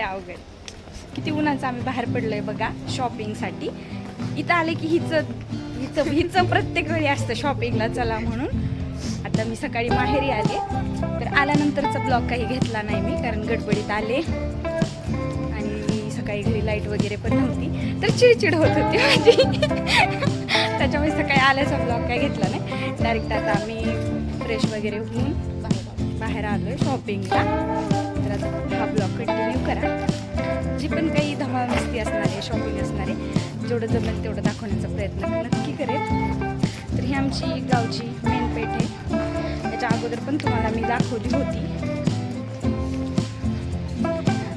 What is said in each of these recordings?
लय अवघड. किती उन्हाचं आम्ही बाहेर पडलोय बघा शॉपिंगसाठी इथं आले की हिचं हिचं हिचं प्रत्येक वेळी असतं शॉपिंगला चला म्हणून. आता मी सकाळी माहेरी आले. तर आल्यानंतरचा ब्लॉग काही घेतला नाही मी कारण गडबडीत आले. आणि सकाळी घरी लाइट वगैरे पण नव्हती. तर चिडचिड होत होती माझी. त्याच्यामुळे सकाळी आल्याचा ब्लॉग काही घेतला नाही. डायरेक्ट आता आम्ही फ्रेश वगैरे होऊन बाहेर आलोय शॉपिंगला तर आता हा ब्लॉग पण काही धमाल मस्ती असणार आहे शॉपिंग असणार आहे जेवढं जमेल तेवढं दाखवण्याचा प्रयत्न नक्की करेल. तर ही आमची गावची मेन पेठ आहे. त्याच्या अगोदर पण तुम्हाला मी दाखवली होती.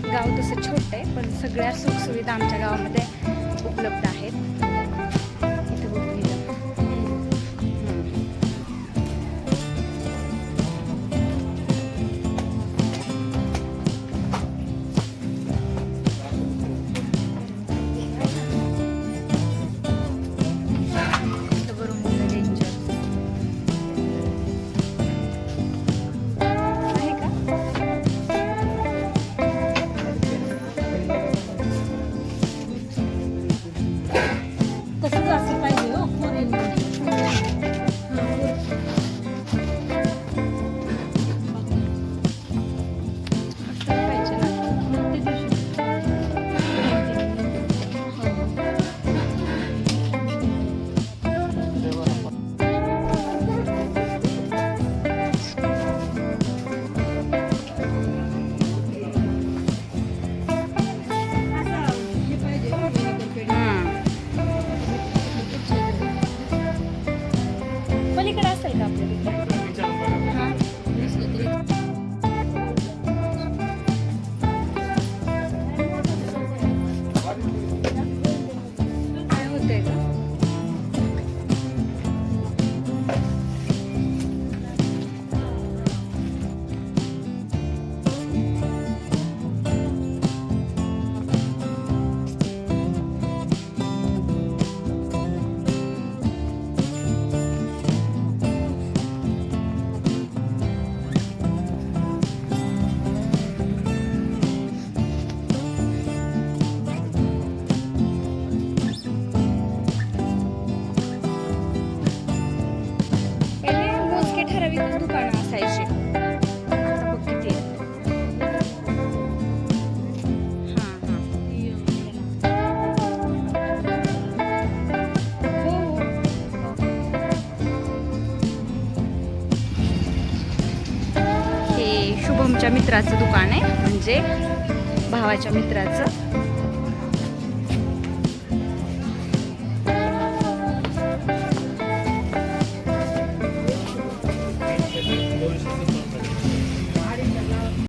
गाव तसं छोटं आहे पण सगळ्या सुखसुविधा आमच्या गावामध्ये उपलब्ध आहेत. मोजके दुकानं असायची. आता बघ किती हां हां. हे शुभमच्या मित्राचं दुकान आहे. म्हणजे भावाच्या मित्राचं.